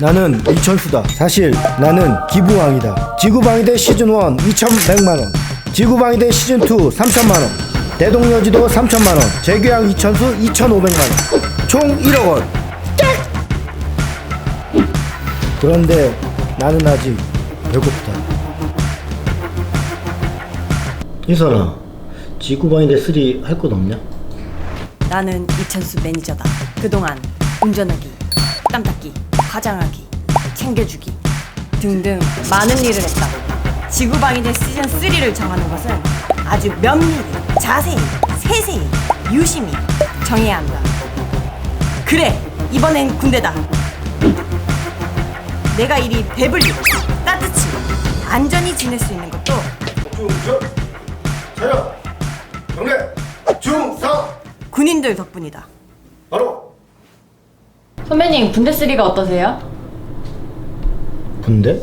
나는 이천수다. 사실 나는 기부왕이다. 지구방위대 시즌 1 2,100만 원. 지구방위대 시즌 2 3천만 원. 대동여지도 3천만 원. 재규양 이천수 2,500만 원. 총 1억 원. 그런데 나는 아직 배고프다. 이선아, 지구방위대 3 할 것 없냐? 나는 이천수 매니저다. 그동안 운전하기, 땀 닦기, 화장하기, 챙겨주기 등등 많은 일을 했다. 지구방위대 시즌 3를 정하는 것은 아주 면밀히, 자세히, 세세히, 유심히 정해야 한다. 그래, 이번엔 군대다. 내가 이리 배불리고 따뜻히 안전히 지낼 수 있는 것도 중중 차렷 경례 중상 군인들 덕분이다. 바로 선배님 분데스리가 어떠세요? 군대?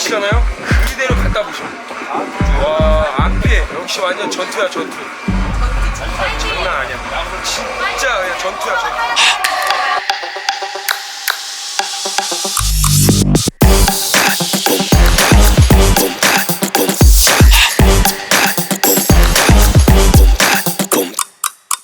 보시잖아요? 그대로 갖다 보시면 와, 안 피해. 역시 완전 전투야, 전투. 장난 아니야. 진짜.